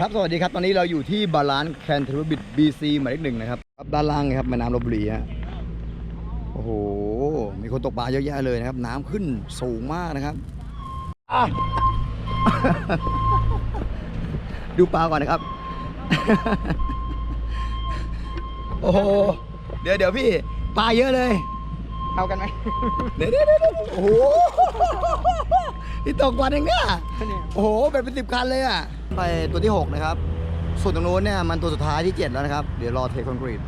ครับ สวัสดีครับ ตอนนี้เราอยู่ที่บาลานแคนเทอร์บิดบีซีหมายเลขหนึ่งนะครับครับด้านล่างครับแม่น้ำลบบุรีฮะโอ้โห มีคนตกปลาเยอะแยะเลยนะครับ น้ำขึ้นสูงมากนะครับอะดูปลาก่อนนะครับ โอ้โห เดี๋ยวเดี๋ยวพี่ ปลาเยอะเลย เอากันไหมเดี๋ยวเดี๋ยวเดี๋ยวเดี๋ยวโอ้โหที่ตกวันเองเนี่ยเนี่ยโอ้โหเป็นเป็นสิบคันเลยอะ ไปตัวที่ 6 นะครับ ส่วนตรงนู้นเนี่ยมันตัวสุดท้ายที่ 7 แล้วนะครับ เดี๋ยวรอเทคอนกรีต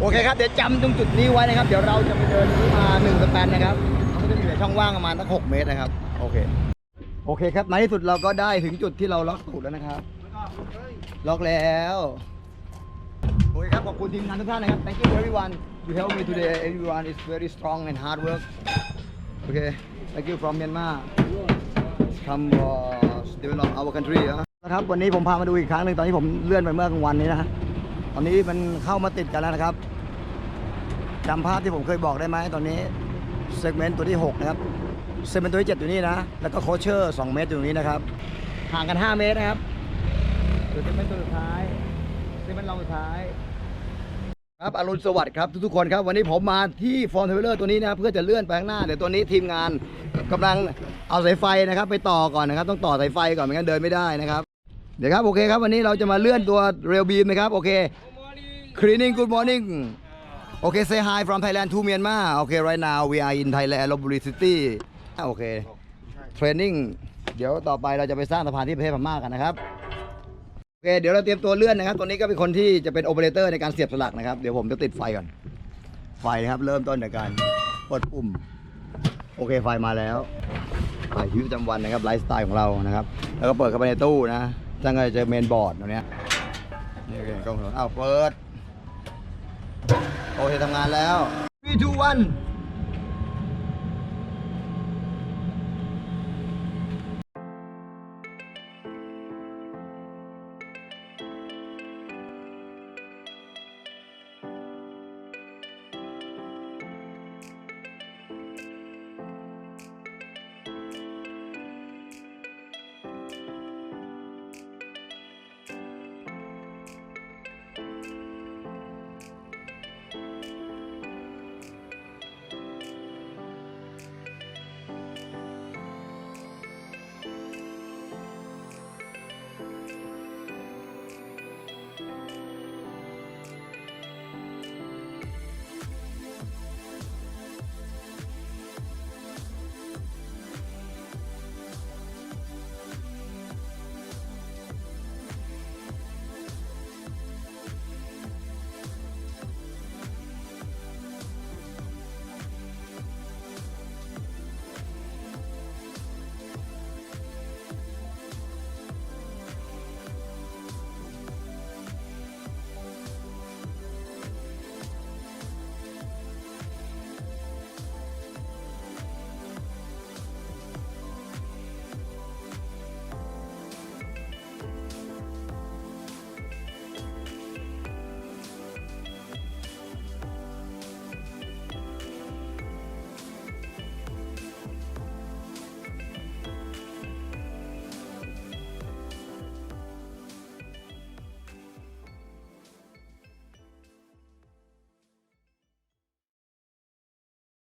โอเคครับ เดี๋ยวจำตรงจุดนี้ไว้นะครับ เดี๋ยวเราจะไปเดินที่มา1สแปนนะครับมันก็จะมีเหลือช่องว่างประมาณสัก6เมตรนะครับ โอเค โอเคครับในที่สุดเราก็ได้ถึงจุดที่เราล็อกตูดแล้วนะครับ ล็อกแล้วโอเคครับ ขอบคุณทีมงานทุกท่านนะครับ thank you everyone you help me today everyone is very strong and hard work okay thank you from Myanmar come uh, develop our country อะนะครับวันนี้ผมพามาดูอีกครั้งหนึ่งตอนนี้ผมเลื่อนไปเมื่อกลางวันนี้นะฮะตอนนี้มันเข้ามาติดกันแล้วนะครับจำภาพที่ผมเคยบอกได้ไหมตอนนี้เซกเมนต์ตัวที่ 6 นะครับเซกเมนต์ตัวที่ 7 อยู่นี่นะ แล้วก็โคชเชอร์ 2 เมตรอยู่นี้นะครับ ห่างกัน 5 เมตรนะครับเซกเมนต์ตัวสุดท้ายเซกเมนต์รองสุดท้าย ครับอรุณสวัสดิ์ครับทุกๆคนครับวันนี้ผมมาที่ฟอร์มเทเลอร์ตัวนี้นะครับเพื่อจะเลื่อนไปข้างหน้าเดี๋ยวตัวนี้ทีมงานกำลังเอาสายไฟนะครับไปต่อก่อนนะครับต้องต่อสายไฟก่อนไม่งั้นเดินไม่ได้นะครับเดี๋ยวครับโอเคครับวันนี้เราจะมาเลื่อนตัวเรลบีมนะครับโอเค cleaning good morning โอเค say hi from Thailand to Myanmar โอเค right now we are in Thailand Lopburi City โอเค training เดี๋ยวต่อไปเราจะไปสร้างสะพานที่ประเทศพม่ากันนะครับ โอเคเดี๋ยวเราเตรียมตัวเลื่อนนะครับ ตัวนี้ก็เป็นคนที่จะเป็นโอเปอเรเตอร์ในการเสียบสลักนะครับ เดี๋ยวผมจะติดไฟก่อน ไฟนะครับ เริ่มต้นจากการกดปุ่ม โอเคไฟมาแล้วไฟชีวิตประจำวันนะครับไลฟ์สไตล์ของเรานะครับ แล้วก็เปิดเข้าไปในตู้นะจังก็จะเจอเมนบอร์ดตรงนี้ยนี่คือกล้องอ้าวเปิด โอเคทำงานแล้ว3 2 1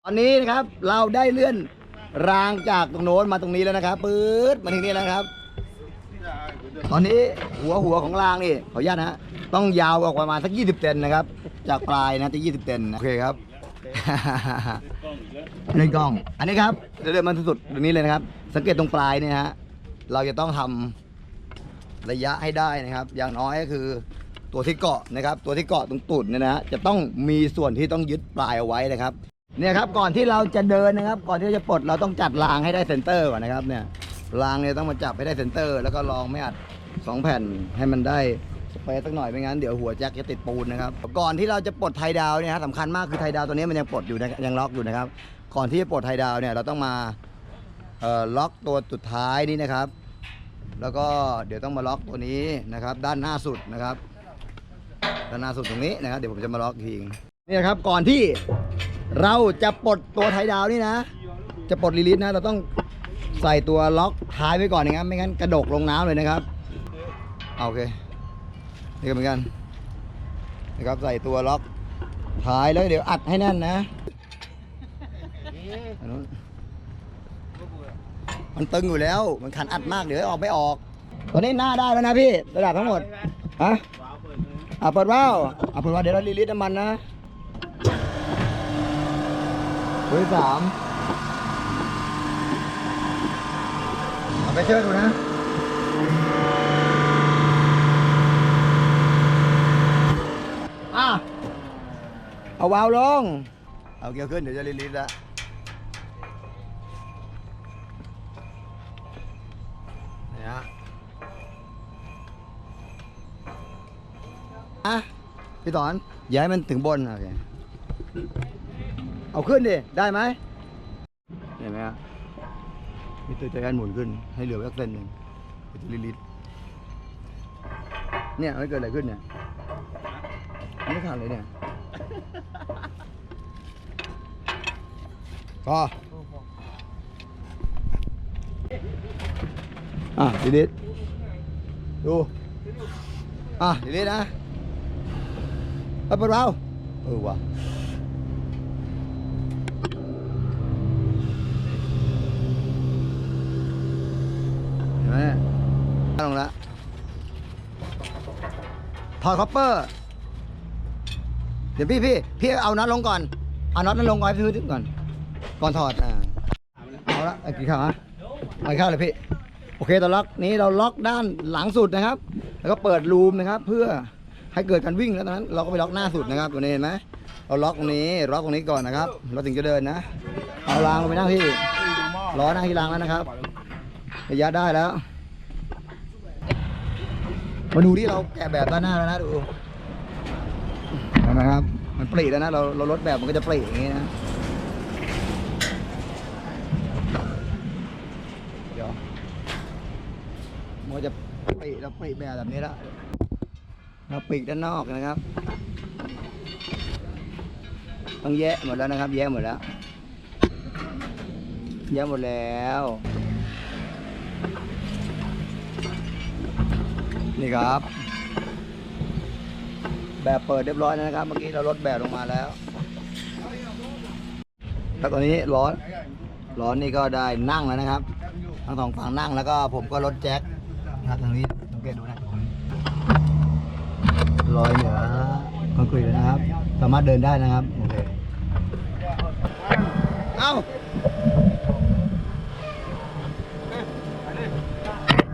ตอนนี้นะครับเราได้เลื่อนรางจากตรงโน้นมาตรงนี้แล้วนะครับปื๊ดมาถึงนี่แล้วนะครับ ตอนนี้หัวหัวของรางนี่ขออนุญาตนะฮะต้องยาวออกประมาณสัก 20เซนนะครับ จากปลายนะจะ20เซนนะโอเคครับเล่นกล้อง อันนี้ครับเดี๋ยวมันสุดๆตรงนี้เลยนะครับ สังเกตตรงปลายเนี่ยฮะเราจะต้องทำระยะให้ได้นะครับ อย่างน้อยก็คือตัวที่เกาะนะครับ ตัวที่เกาะตรงตุ่นเนี่ยนะฮะจะต้องมีส่วนที่ต้องยึดปลายเอาไว้นะครับ เนี่ยครับก่อนที่เราจะเดินนะครับ ก่อนที่จะปลดเราต้องจัดรางให้ได้เซนเตอร์ก่อนนะครับเนี่ยรางเนี่ยต้องมาจับให้ได้เซนเตอร์ แล้วก็ลองไม่อัดสองแผ่นให้มันได้สเปซสักหน่อยไม่งั้นเดี๋ยวหัวแจ็คจะติดปูนนะครับก่อนที่เราจะปลดไทยดาวเนี่ยฮะสำคัญมากคือไทยดาวตัวนี้มันยังปลดอยู่นะยังล็อกอยู่นะครับ ก่อนที่จะปลดไทยดาวเนี่ยเราต้องมาล็อกตัวสุดท้ายนี้นะครับ แล้วก็เดี๋ยวต้องมาล็อกตัวนี้นะครับ ด้านหน้าสุดนะครับด้านหน้าสุดตรงนี้นะครับเดี๋ยวผมจะมาล็อกอีกทีนี่นะครับก่อนที่ เราจะปลดตัวไทยดาวนี่นะ จะปลดรีลิสนะ เราต้องใส่ตัวล็อกท้ายไว้ก่อนนะครับไม่งั้นกระดกลงน้ำเลยนะครับโอเคนี่ก็เหมือนกันนะครับใส่ตัวล็อกท้ายแล้วเดี๋ยวอัดให้แน่นนะอันนู้นมันตึงอยู่แล้ว มันขันอัดมากเดี๋ยวออกไม่ออก ตอนนี้หน้าได้แล้วนะพี่ระดับทั้งหมดฮะอะเปิดว่าวอะเปิดว่าวเดี๋ยวเรารีลิสน้ำมันนะ ตัวที่สามเอาไปเชื่อดูนะอะเอาวาล์วลง เอาเกียร์ขึ้นเดี๋ยวจะรีลิสแล้วนี่ฮะอะพี่ตอนอย่าให้มันถึงบน โอเค เอาขึ้นดิ ได้ไหมเห็นไหมฮะมีตัวใจแอนหมุนขึ้น ให้เหลือไว้สักเส้นหนึ่งเดี๋ยวจะรีลิสเนี่ยมันเกิดอะไรขึ้นเนี่ยไม่ขาดเลยเนี่ยก็อะดีดิดูอะดีดินะเอาเปิดเราเออว่ะเห็น ไหมลงละถอดคอปเปอร์ เดี๋ยวพี่พี่พี่เอาน็อตลงก่อน เอาน็อตนั้นลงก่อนให้พี่ถึงก่อน ก่อนถอด อ่า เอาละกี่ข้างฮะเอากี่ข้างเลยพี่ โอเคตอนล็อกนี้เราล็อกด้านหลังสุดนะครับ แล้วก็เปิดรูมนะครับ เพื่อให้เกิดการวิ่งแล้วตอนนั้น เราก็ไปล็อกหน้าสุดนะครับตัวนี้เห็นไหมเราล็อกตรงนี้ ล็อกตรงนี้ก่อนนะครับ เราถึงจะเดินนะ เอารางลงไปนั่งที่ล้อนั่งที่รางแล้วนะครับ ระยะได้แล้ว มาดูที่เราแกะแบบด้านหน้าแล้วนะดูเห็นไหมครับ มันปรีแล้วนะ เราเราลดแบบมันก็จะปรีอย่างนี้นะ เดี๋ยวมันจะปรีเราปรีแบบแบบนี้แล้วเราปรีด้านนอกนะครับ ต้องแยะหมดแล้วนะครับ แยะหมดแล้ว แยะหมดแล้ว นี่ครับ แบบเปิดเรียบร้อยแล้วนะครับ เมื่อกี้เราลดแบบลงมาแล้ว แล้วตอนนี้ร้อนร้อนนี่ก็ได้นั่งแล้วนะครับทั้งสองฝั่งนั่งแล้วก็ผมก็ลดแจ็คนะครับทางนี้สังเกตดูนะลอยเหนือคอนกรีตเลยนะครับ สามารถเดินได้นะครับโอเคเอ้า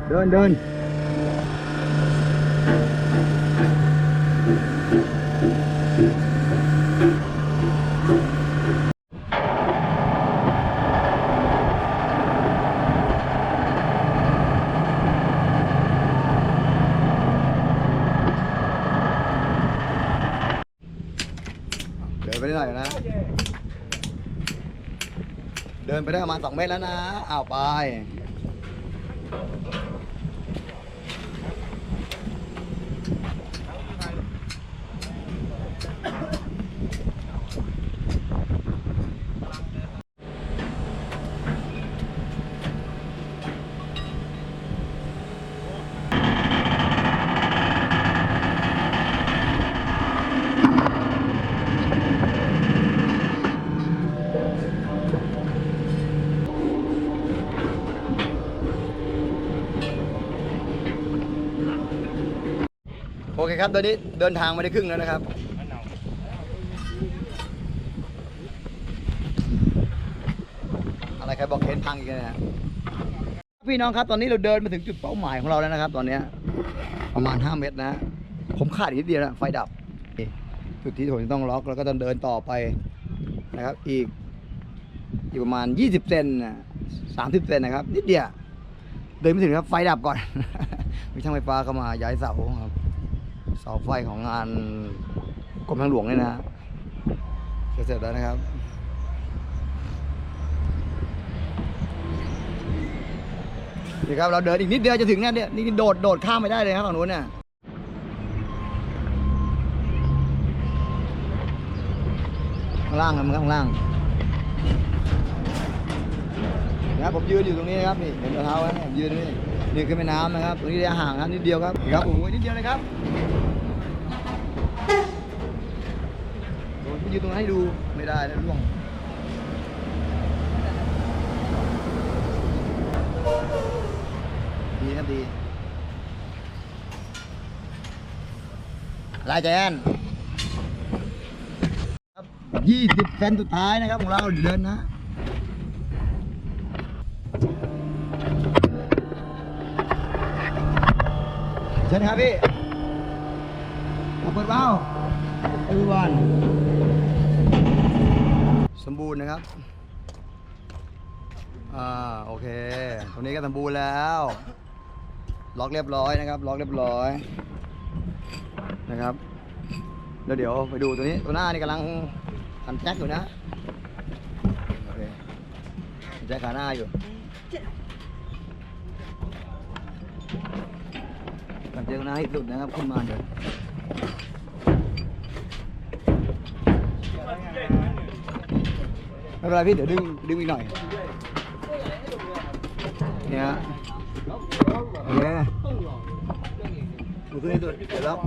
เดินเดิน เดินไปได้หน่อยนะ เดินไปได้ประมาณสองเมตรแล้วนะอ้าวไป ครับตอนนี้เดินทางมาได้ครึ่งแล้วนะครับอะไรใครบอกเห็นพังอีกนะพี่น้องครับตอนนี้เราเดินมาถึงจุดเป้าหมายของเราแล้วนะครับ ตอนนี้ประมาณ 5 เมตรนะผมขาดอีกนิดเดียวนะไฟดับจุดที่ผมต้องล็อกแล้วก็ต้องเดินต่อไปนะครับ อีกอีกประมาณ 20เซนนะ30เซนนะครับนิดเดียวเดินไม่ถึงครับไฟดับก่อน มีช่างไฟฟ้าเข้ามาย้ายเสาครับ เสาไฟของงานกรมทางหลวงเนี่ยนะจะเสร็จแล้วนะครับนี่ครับเราเดินอีกนิดเดียวจะถึงเนี่ยเนี่ยนี่โดดโดดข้ามไปได้เลยครับฝั่งนู้นเนี่ยข้างล่างครับข้างล่างนะครับผมยืนอยู่ตรงนี้นะครับนี่เห็นรองเท้าไหมผมยืนนี้นี่คือแม่น้ำนะครับตรงนี้ระยะห่างครับนิดเดียวครับครับโอ้ยนิดเดียวเลยครับ โดนยืนตรงนั้นให้ดูไม่ได้นะล่วงดีครับดีลายแจนยี่สิบเซนสุดท้ายนะครับของเราเดินนะเชิญครับพี่ เอาเปิดเบ้า everyone สมบูรณ์นะครับ อ่า โอเค ตรงนี้ก็สมบูรณ์แล้ว ล็อกเรียบร้อยนะครับ ล็อกเรียบร้อย นะครับ แล้วเดี๋ยวไปดูตัวนี้ ตัวหน้านี่กำลังทำแจ็คอยู่นะ โอเคแจ็คขาหน้าอยู่ก่อนเจอหน้าที่สุดนะครับ ขึ้นมาเดี๋ยว Rồi ra biết để đứng đứng bên này. Dạ. Dạ. Một cái rồi để lóc.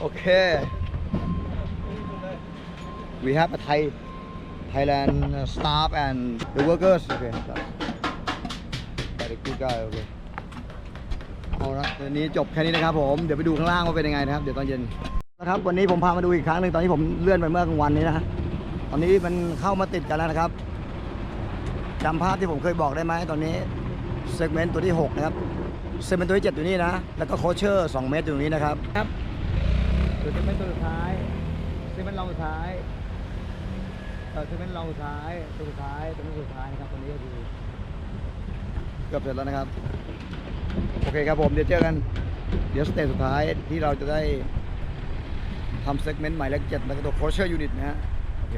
Okay. We have a Thai Thailand staff and the workers okay very good guy okay เอาละตอนนี้จบแค่นี้นะครับผม เดี๋ยวไปดูข้างล่างว่าเป็นยังไงนะครับ เดี๋ยวตอนเย็นนะครับวันนี้ผมพามาดูอีกครั้งหนึ่งตอนที่ผมเลื่อนไปเมื่อกลางวันนี้นะฮะตอนนี้มันเข้ามาติดกันแล้วนะครับจำภาพที่ผมเคยบอกได้ไหมตอนนี้เซกเมนต์ตัวที่ 6 นะครับเซกเมนต์ตัวที่ 7 อยู่นี่นะ แล้วก็โคชเชอร์ 2 เมตรอยู่ตรงนี้นะครับ ครับตัวเซกเมนต์ตัวสุดท้ายเซกเมนต์รองสุดท้าย เออคือเป็นรองสุดท้ายตัวสุดท้ายตัวสุดท้ายนะครับตันนี้ก็คือเกือบเสร็จแล้วนะครับ โอเคครับผมเดี๋ยวเจอกัน เดี๋ยวสเตจสุดท้ายที่เราจะได้ทำเซกเมนต์หม่เลขเจ็ดแล้วก็ตัวโคชเชอร์ยูนิตนะฮะโอเค